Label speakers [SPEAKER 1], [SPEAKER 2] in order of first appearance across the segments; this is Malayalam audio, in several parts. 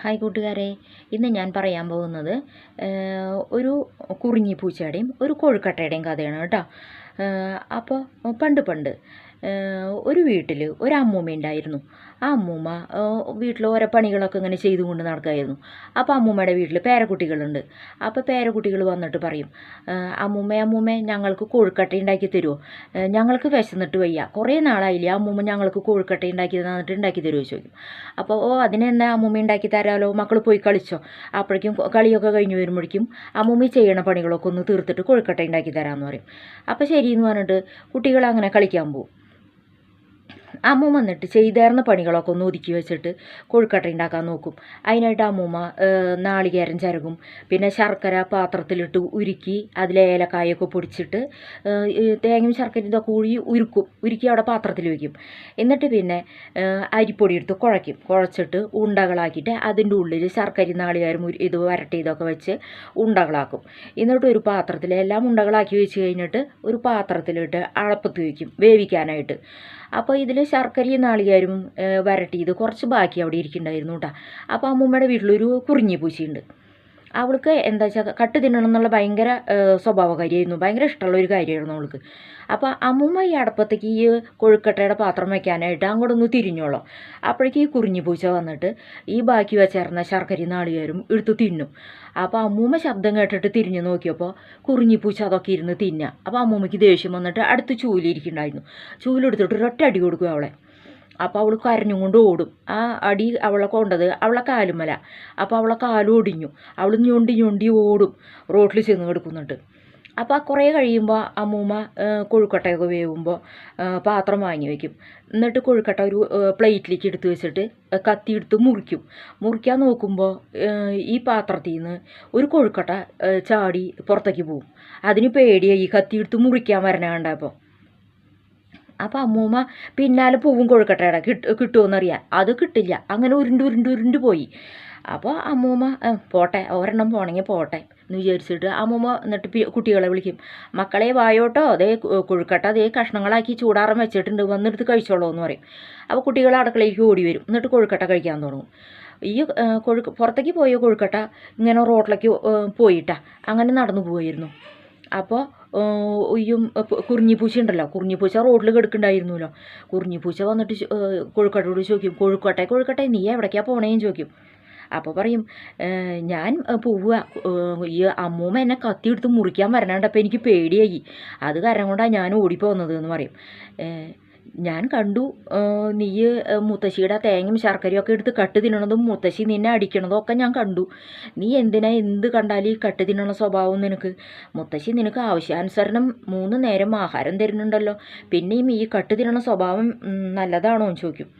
[SPEAKER 1] ഹായ് കൂട്ടുകാരെ ഇന്ന് ഞാൻ പറയാൻ പോകുന്നത് ഒരു കുറിഞ്ഞി പൂച്ചയുടെയും ഒരു കോഴിക്കട്ടയുടെയും കഥയാണ് കേട്ടോ. അപ്പോൾ പണ്ട് പണ്ട് ഒരു വീട്ടിൽ ഒരു അമ്മൂമ്മ ഉണ്ടായിരുന്നു. ആ അമ്മൂമ്മ വീട്ടിൽ ഓരോ പണികളൊക്കെ ഇങ്ങനെ ചെയ്തുകൊണ്ട് നടക്കുമായിരുന്നു അപ്പോൾ അമ്മൂമ്മയുടെ വീട്ടിൽ പേരക്കുട്ടികളുണ്ട്. അപ്പോൾ പേരക്കുട്ടികൾ വന്നിട്ട് പറയും അമ്മൂമ്മ അമ്മൂമ്മ ഞങ്ങൾക്ക് കോഴിക്കട്ട ഉണ്ടാക്കി തരുമോ ഞങ്ങൾക്ക് വിശന്നിട്ട് വയ്യ. കുറേ നാളായില്ല അമ്മൂമ്മ ഞങ്ങൾക്ക് കോഴിക്കട്ട ഉണ്ടാക്കി തന്നിട്ട് ഉണ്ടാക്കി തരുമോ ചോദിക്കും. അപ്പോൾ ഓ അതിനെന്താ അമ്മൂമ്മ ഉണ്ടാക്കി തരാമല്ലോ മക്കൾ പോയി കളിച്ചോ? അപ്പോഴേക്കും കളിയൊക്കെ കഴിഞ്ഞ് വരുമ്പോഴേക്കും അമ്മൂമ്മ ചെയ്യണ പണികളൊക്കെ ഒന്ന് തീർത്തിട്ട് കോഴിക്കട്ട ഉണ്ടാക്കി തരാമെന്ന് പറയും. അപ്പോൾ ശരിയെന്ന് പറഞ്ഞിട്ട് കുട്ടികൾ അങ്ങനെ കളിക്കാൻ പോകും അമ്മൂമ്മ വന്നിട്ട് ചെയ്തേർന്ന പണികളൊക്കെ ഒന്ന് ഒതുക്കി വെച്ചിട്ട് കൊഴുക്കട്ട ഉണ്ടാക്കാൻ നോക്കും. അതിനായിട്ട് അമ്മൂമ്മ നാളികേരം ചരകും പിന്നെ ശർക്കര പാത്രത്തിലിട്ട് ഉരുക്കി അതിൽ ഏലക്കായൊക്കെ പൊടിച്ചിട്ട് തേങ്ങയും ശർക്കരയും ഇതൊക്കെ കൂടി ഉരുക്കും. ഉരുക്കി അവിടെ പാത്രത്തിൽ വയ്ക്കും എന്നിട്ട് പിന്നെ അരിപ്പൊടി എടുത്ത് കുഴയ്ക്കും. കുഴച്ചിട്ട് ഉണ്ടകളാക്കിയിട്ട് അതിന്റെ ഉള്ളിൽ ശർക്കരയും നാളികേരം ഇത് വരട്ടിയതൊക്കെ വെച്ച് ഉണ്ടകളാക്കും. എന്നിട്ട് ഒരു പാത്രത്തിൽ എല്ലാം ഉണ്ടകളാക്കി വെച്ച് കഴിഞ്ഞിട്ട് ഒരു പാത്രത്തിലിട്ട് അളപ്പത്ത് വയ്ക്കും വേവിക്കാനായിട്ട്. അപ്പോൾ ഇതിൽ ശർക്കരയും നാളികേരും ഏഹ്, വരട്ടിയത് കുറച്ച് ബാക്കി അവിടെ ഇരിക്കുന്നുണ്ടായിരുന്നു കേട്ടോ അപ്പോൾ അമ്മൂമ്മയുടെ വീട്ടിലൊരു കുറിഞ്ഞി പൂച്ചയുണ്ട്. അവൾക്ക് എന്താ വെച്ചാൽ കട്ട് തിന്നണം എന്നുള്ള ഭയങ്കര സ്വഭാവകാരിയായിരുന്നു. ഭയങ്കര ഇഷ്ടമുള്ള ഒരു കാര്യമായിരുന്നു അവൾക്ക്. അപ്പോൾ അമ്മൂമ്മ ഈ അടുപ്പത്തേക്ക് ഈ കൊഴുക്കട്ടയുടെ പാത്രം വെക്കാനായിട്ട് അങ്ങോട്ടൊന്ന് തിരിഞ്ഞോളോ. അപ്പോഴേക്ക് ഈ കുറിഞ്ഞു പൂച്ച വന്നിട്ട് ഈ ബാക്കി വെച്ചേർന്ന ശർക്കരയും നാളികേരും എടുത്ത് തിന്നും. അപ്പോൾ അമ്മൂമ്മ ശബ്ദം കേട്ടിട്ട് തിരിഞ്ഞു നോക്കിയപ്പോൾ കുറിഞ്ഞിപ്പൂച്ച അതൊക്കെ ഇരുന്ന് തിന്നുക അപ്പോൾ അമ്മൂമ്മയ്ക്ക് ദേഷ്യം വന്നിട്ട് അടുത്ത് ചൂലിരിക്കുന്നുണ്ടായിരുന്നു ചൂലെടുത്തിട്ട് ഒരൊറ്റ അടി കൊടുക്കും അവളെ. അപ്പോൾ അവൾ കരഞ്ഞുകൊണ്ട് ഓടും. ആ അടി അവളെ കൊണ്ടത് അവളെ കാലുമല. അപ്പോൾ അവളെ കാലും ഒടിഞ്ഞു. അവൾ ഞൊണ്ടി ഞൊണ്ടി ഓടും. റോട്ടിൽ ചെന്ന് കിടക്കുന്നുണ്ട് അപ്പോൾ കുറേ കഴിയുമ്പോൾ അമ്മൂമ്മ കൊഴുക്കട്ടയൊക്കെ വേവുമ്പോൾ പാത്രം വാങ്ങി വയ്ക്കും എന്നിട്ട് കൊഴുക്കട്ട ഒരു പ്ലേറ്റിലേക്ക് എടുത്ത് വെച്ചിട്ട് കത്തി എടുത്ത് മുറിക്കും. മുറിക്കാൻ നോക്കുമ്പോൾ ഈ പാത്രത്തിൽ നിന്ന് ഒരു കൊഴുക്കട്ട ചാടി പുറത്തേക്ക് പോവും. അതിന് പേടിയായി കത്തി എടുത്ത് മുറിക്കാൻ വരണ കണ്ടപ്പോൾ അപ്പോൾ അമ്മൂമ്മ പിന്നാലെ പൂവും കൊഴുക്കട്ടയുടെ കിട്ടു കിട്ടുമോയെന്നറിയാം അത് കിട്ടില്ല. അങ്ങനെ ഉരുണ്ട് ഉരുണ്ട് ഉരുണ്ട് പോയി. അപ്പോൾ അമ്മൂമ്മ പോട്ടെ ഒരെണ്ണം പോണെങ്കിൽ പോട്ടെ എന്ന് വിചാരിച്ചിട്ട് അമ്മൂമ്മ എന്നിട്ട് കുട്ടികളെ വിളിക്കും. മക്കളെ വായോട്ടോ അതേ കൊഴുക്കട്ട അതേ കഷ്ണങ്ങളാക്കി ചൂടാറം വെച്ചിട്ടുണ്ട് വന്നെടുത്ത് കഴിച്ചോളൂ എന്ന് പറയും. അപ്പോൾ കുട്ടികൾ അടുക്കളയിലേക്ക് ഓടി വരും. എന്നിട്ട് കൊഴുക്കട്ട കഴിക്കാൻ തുടങ്ങും. ഈ കൊഴു പുറത്തേക്ക് പോയ കൊഴുക്കട്ട ഇങ്ങനെ റോട്ടിലേക്ക് പോയിട്ടാ. അങ്ങനെ നടന്നു പോയിരുന്നു അപ്പോൾ ഈ കുറിഞ്ഞിപ്പൂച്ച ഉണ്ടല്ലോ കുറിഞ്ഞിപ്പൂച്ച റോഡിൽ കിടക്കുന്നുണ്ടായിരുന്നല്ലോ. കുറിഞ്ഞിപ്പൂച്ച വന്നിട്ട് കോഴിക്കോട്ടോട് ചോദിക്കും കോഴിക്കോട്ടെ കോഴിക്കോട്ടെ നീ എവിടേക്കാ പോണേന്ന് ചോദിക്കും. അപ്പോൾ പറയും ഞാൻ പോവുക ഈ അമ്മൂമ്മ എന്നെ കത്തിയെടുത്ത് മുറിക്കാൻ വരണണ്ടപ്പോൾ എനിക്ക് പേടിയായി. അത് കാരണം കൊണ്ടാണ് ഞാൻ ഓടിപ്പോന്നത് എന്ന് പറയും. ഞാൻ കണ്ടു നീ മുത്തശ്ശിയുടെ തേങ്ങയും ശർക്കരയും ഒക്കെ എടുത്ത് കട്ട് തിന്നണതും മുത്തശ്ശി നിന്നെ അടിക്കണതും ഒക്കെ ഞാൻ കണ്ടു. നീ എന്തിനാ എന്ത് കണ്ടാലും ഈ കട്ട് തിന്നണ സ്വഭാവം നിനക്ക്? മുത്തശ്ശി നിനക്ക് ആവശ്യാനുസരണം മൂന്ന് നേരം ആഹാരം തരുന്നുണ്ടല്ലോ. പിന്നെയും ഈ കട്ട് തിന്നണ സ്വഭാവം നല്ലതാണോ എന്ന് ചോദിക്കും.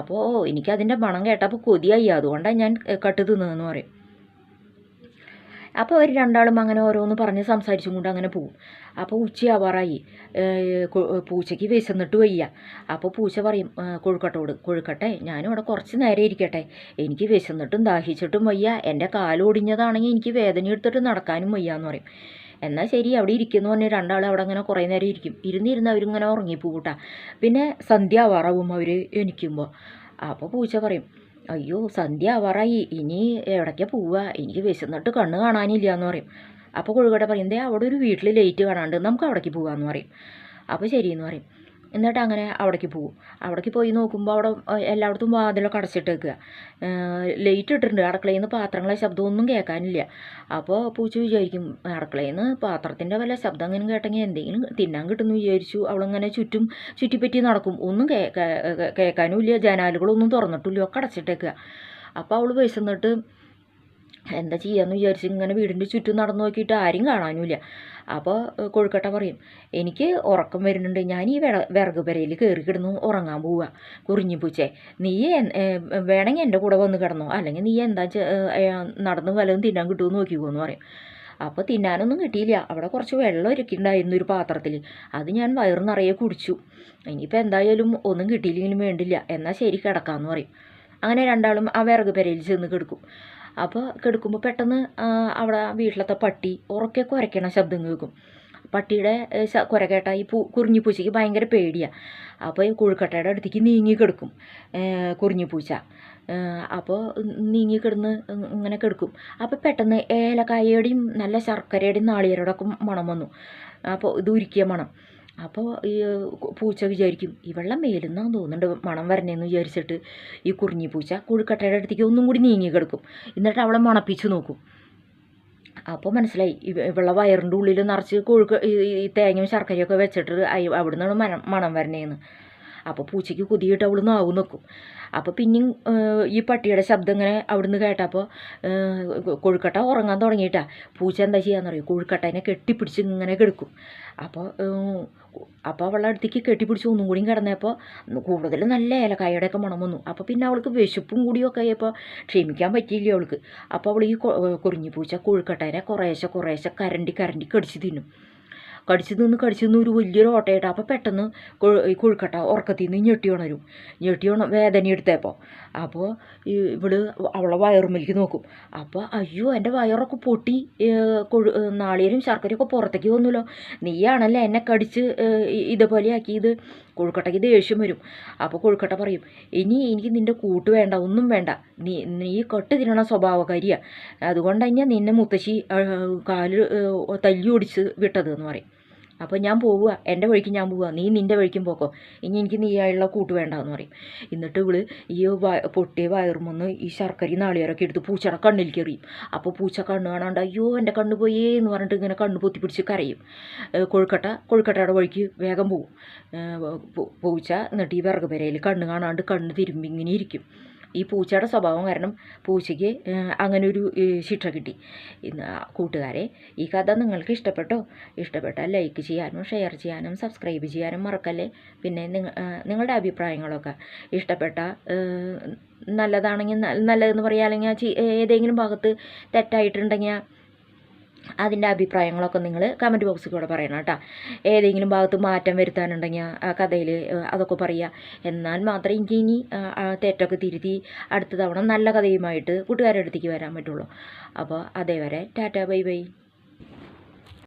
[SPEAKER 1] അപ്പോൾ എനിക്കതിന്റെ പണം കേട്ടപ്പോൾ കൊതിയായി. അതുകൊണ്ടാണ് ഞാൻ കട്ട് തിന്നതെന്ന് പറയും. അപ്പോൾ അവർ രണ്ടാളും അങ്ങനെ ഓരോന്ന് പറഞ്ഞ് സംസാരിച്ചും കൊണ്ട് അങ്ങനെ പോകും അപ്പോൾ ഉച്ചയാവാറായി. പൂച്ചയ്ക്ക് വിശന്നിട്ട് വയ്യ. അപ്പോൾ പൂച്ച പറയും കൊഴുക്കട്ടോട് കൊഴുക്കട്ടെ ഞാനും ഇവിടെ കുറച്ച് നേരം ഇരിക്കട്ടെ. എനിക്ക് വിശന്നിട്ടും ദാഹിച്ചിട്ടും വയ്യ. എന്റെ കാലൊടിഞ്ഞതാണെങ്കിൽ എനിക്ക് വേദന എടുത്തിട്ട് നടക്കാനും വയ്യ എന്ന് പറയും. എന്നാൽ ശരി അവിടെ ഇരിക്കുന്നു പറഞ്ഞ് രണ്ടാൾ അവിടെ അങ്ങനെ കുറേ നേരം ഇരിക്കും. ഇരുന്നിരുന്ന് അവരിങ്ങനെ ഉറങ്ങിപ്പോകൂട്ടാ പിന്നെ സന്ധ്യ ആവാറാവും അവർ എനിക്കുമ്പോൾ അപ്പോൾ പൂച്ച പറയും അയ്യോ സന്ധ്യ ആവാറായി ഇനി എവിടേക്കാ പോവുക? എനിക്ക് വിശന്നിട്ട് കണ്ണ് കാണാനില്ല എന്ന് പറയും. അപ്പോൾ കൊഴുകട പറയും ദേ അവിടെ ഒരു വീട്ടിൽ ലൈറ്റ് കാണാണ്ട് നമുക്ക് അവിടേക്ക് പോകാമെന്ന് പറയും. അപ്പോൾ ശരിയെന്ന് പറയും. എന്നിട്ട് അങ്ങനെ അവിടേക്ക് പോകും അവിടേക്ക് പോയി നോക്കുമ്പോൾ അവിടെ എല്ലായിടത്തും വാതിലൊക്കെ അടച്ചിട്ടേക്കുക ലൈറ്റ് ഇട്ടിട്ടുണ്ട്. അടുക്കളയിൽ നിന്ന് പാത്രങ്ങളെ ശബ്ദമൊന്നും കേൾക്കാനില്ല. അപ്പോൾ പൂച്ച വിചാരിക്കും അടുക്കളയിൽ നിന്ന് പാത്രത്തിന്റെ വല്ല ശബ്ദം അങ്ങനെ കേട്ടെങ്കിൽ എന്തെങ്കിലും തിന്നാൻ കിട്ടുമെന്ന് വിചാരിച്ചു. അവളിങ്ങനെ ചുറ്റും ചുറ്റിപ്പറ്റി നടക്കും. ഒന്നും കേൾക്കാനുമില്ല. ജനാലുകളൊന്നും തുറന്നിട്ടില്ല. ഒക്കെ അടച്ചിട്ടേക്കുക അപ്പോൾ അവൾ വിശന്നിട്ട് എന്താ ചെയ്യാന്ന് വിചാരിച്ച് ഇങ്ങനെ വീടിന്റെ ചുറ്റും നടന്നു നോക്കിയിട്ട് ആരും കാണാനുമില്ല. അപ്പോൾ കൊഴുക്കട്ട പറയും എനിക്ക് ഉറക്കം വരുന്നുണ്ട്. ഞാൻ ഈ വിറ വിറക് പെരയിൽ കയറി കിടന്നു ഉറങ്ങാൻ പോവുക കുറിഞ്ഞിപ്പൂച്ചേ നീ എൻ- വേണമെങ്കിൽ എന്റെ കൂടെ വന്ന് കിടന്നോ. അല്ലെങ്കിൽ നീ എന്താ നടന്ന് വല്ലതും തിന്നാൻ കിട്ടുമെന്ന് നോക്കിക്കോ എന്ന് പറയും. അപ്പോൾ തിന്നാനൊന്നും കിട്ടിയില്ല. അവിടെ കുറച്ച് വെള്ളം ഇരിക്കുന്നുണ്ടായിരുന്നു ഒരു പാത്രത്തിൽ അത് ഞാൻ വയറു നിറയെ കുടിച്ചു. ഇനിയിപ്പോൾ എന്തായാലും ഒന്നും കിട്ടിയില്ലെങ്കിലും വേണ്ടില്ല. എന്നാൽ ശരി കിടക്കാമെന്ന് പറയും. അങ്ങനെ രണ്ടാളും ആ വിറക് പെരയിൽ ചെന്ന് കിടക്കും. അപ്പോൾ കിടക്കുമ്പോൾ പെട്ടെന്ന് അവിടെ വീട്ടിലത്തെ പട്ടി ഉറക്കെ കുരയ്ക്കണ ശബ്ദം കേൾക്കും. പട്ടിയുടെ കുര കേട്ട ഈ പൂ കുറിഞ്ഞിപ്പൂച്ചയ്ക്ക് ഭയങ്കര പേടിയാണ് അപ്പോൾ ഈ കുഴുക്കട്ടയുടെ അടുത്തേക്ക് നീങ്ങി കിടക്കും കുറിഞ്ഞിപ്പൂച്ച അപ്പോൾ നീങ്ങി കിടന്ന് ഇങ്ങനെ കിടക്കും. അപ്പോൾ പെട്ടെന്ന് ഏലക്കായയുടെയും നല്ല ശർക്കരയുടെയും നാളികേരയുടെ ഒക്കെ മണം വന്നു. അപ്പോൾ ഇത് ഉരുക്കിയ മണം. അപ്പോൾ ഈ പൂച്ച വിചാരിക്കും ഈ വെള്ളം മേലുന്നാന്ന് തോന്നുന്നുണ്ട് മണം വരണേന്ന് വിചാരിച്ചിട്ട് ഈ കുറിഞ്ഞി പൂച്ച കുഴിക്കട്ടയുടെ അടുത്തേക്ക് ഒന്നും കൂടി നീങ്ങി കിടക്കും. എന്നിട്ട് അവളെ മണപ്പിച്ച് നോക്കും. അപ്പോൾ മനസ്സിലായി ഇവ- ഇവളുടെ വയറിന്റെ ഉള്ളിൽ നിറച്ച് കൊഴുക്ക ഈ തേങ്ങയും ശർക്കരയൊക്കെ വെച്ചിട്ട് അവിടെ അവിടുന്നാണ് മണം മണം വരണേന്ന്. അപ്പോൾ പൂച്ചയ്ക്ക് കുതിയിട്ട് അവൾ നാവ് നിൽക്കും അപ്പോൾ പിന്നെയും ഈ പട്ടിയുടെ ശബ്ദം ഇങ്ങനെ അവിടുന്ന് കേട്ടപ്പോൾ കൊഴുക്കട്ട ഉറങ്ങാൻ തുടങ്ങിയിട്ടാ. പൂച്ച എന്താ ചെയ്യാന്ന് അറിയോ കൊഴുക്കട്ടേനെ കെട്ടിപ്പിടിച്ച് ഇങ്ങനെ കിടക്കും. അപ്പോൾ അപ്പോൾ അവളുടെ അടുത്തേക്ക് കെട്ടിപ്പിടിച്ച് ഒന്നും കൂടിയും കിടന്നപ്പോൾ കൂടുതൽ നല്ല ഏലക്കായയുടെ ഒക്കെ മണം വന്നു. അപ്പോൾ പിന്നെ അവൾക്ക് വിശപ്പും കൂടിയൊക്കെ ആയപ്പോൾ ക്ഷമിക്കാൻ പറ്റിയില്ല അവൾക്ക്. അപ്പോൾ അവൾ ഈ കുറിഞ്ഞി പൂച്ച കൊഴുക്കട്ടേനെ കുറേശ്ശെ കുറേശ്ശെ കരണ്ടി കരണ്ടി കടിച്ച് തിന്നും. കടിച്ചു നിന്ന് കടിച്ചു നിന്ന് ഒരു വലിയൊരു ഓട്ടയിട്ട അപ്പോൾ പെട്ടെന്ന് കൊഴുക്കട്ട ഉറക്കത്തിൽ നിന്ന് ഞെട്ടി ഉണരും. ഞെട്ടി ഉണ വേദന എടുത്തപ്പോൾ അപ്പോൾ ഇവൾ അവളെ വയറുമ്മലേക്ക് നോക്കും. അപ്പോൾ അയ്യോ എന്റെ വയറൊക്കെ പൊട്ടി. കൊഴു നാളികേരും ശർക്കരയൊക്കെ പുറത്തേക്ക് വന്നല്ലോ. നീയാണല്ലേ എന്നെ കടിച്ച് ഇതുപോലെ ആക്കിയത് കൊഴുക്കട്ടയ്ക്ക് ദേഷ്യം വരും. അപ്പോൾ കൊഴുക്കട്ട പറയും ഇനി എനിക്ക് നിന്റെ കൂട്ട് വേണ്ട ഒന്നും വേണ്ട. നീ നീ കെട്ട് തിന്നണ സ്വഭാവകാരിയാണ് അതുകൊണ്ട് തന്നെ നിന്നെ മുത്തശ്ശി കാൽ തല്ലി ഓടിച്ച് വിട്ടത് എന്ന് പറയും. അപ്പോൾ ഞാൻ പോവുക. എന്റെ വഴിക്ക് ഞാൻ പോവുക. നീ നിന്റെ വഴിക്കും പോക്കോ. ഇനി എനിക്ക് നീയായുള്ള കൂട്ട് വേണ്ടെന്ന് പറയും. എന്നിട്ട് ഇവൾ ഈ പൊട്ടിയ വയറുമൊന്ന് ഈ ശർക്കരയും നാളികേരമൊക്കെ എടുത്ത് പൂച്ചയുടെ കണ്ണിലേക്ക് എറിയും അപ്പോൾ പൂച്ച കണ്ണ് കാണാണ്ട് അയ്യോ എന്റെ കണ്ണ് പോയേ എന്ന് പറഞ്ഞിട്ട് ഇങ്ങനെ കണ്ണ് പൊത്തി പിടിച്ച് കരയും. കൊഴുക്കട്ട കൊഴുക്കട്ടയുടെ വഴിക്ക് വേഗം പോവും. പൂച്ച എന്നിട്ട് ഈ വിറക് പെരയിൽ കണ്ണ് കാണാണ്ട് കണ്ണ് തിരുമ്പി ഇങ്ങനെ ഇരിക്കും. ഈ പൂച്ചയുടെ സ്വഭാവം കാരണം പൂച്ചയ്ക്ക് അങ്ങനെ ഒരു ശിക്ഷ കിട്ടി. കൂട്ടുകാരെ ഈ കഥ നിങ്ങൾക്ക് ഇഷ്ടപ്പെട്ടോ? ഇഷ്ടപ്പെട്ടാൽ ലൈക്ക് ചെയ്യാനും ഷെയർ ചെയ്യാനും സബ്സ്ക്രൈബ് ചെയ്യാനും മറക്കല്ലേ? പിന്നെ നിങ്ങളുടെ അഭിപ്രായങ്ങളൊക്കെ ഇഷ്ടപ്പെട്ട നല്ലതാണെങ്കിൽ നല്ലതെന്ന് പറയുക അല്ലെങ്കിൽ ഏതെങ്കിലും ഭാഗത്ത് തെറ്റായിട്ടുണ്ടെങ്കിൽ അതിന്റെ അഭിപ്രായങ്ങളൊക്കെ നിങ്ങൾ കമന്റ് ബോക്സിൽ കൂടെ പറയണം കേട്ടോ. ഏതെങ്കിലും ഭാഗത്ത് മാറ്റം വരുത്താനുണ്ടെങ്കിൽ ആ കഥയിൽ അതൊക്കെ പറയുക. എന്നാൽ മാത്രമേ എനിക്ക് ഇനി തെറ്റൊക്കെ തിരുത്തി അടുത്ത തവണ നല്ല കഥയുമായിട്ട് കൂട്ടുകാരുടെ അടുത്തേക്ക് വരാൻ പറ്റുള്ളൂ. അപ്പോൾ അതേവരെ ടാറ്റ ബൈ ബൈ.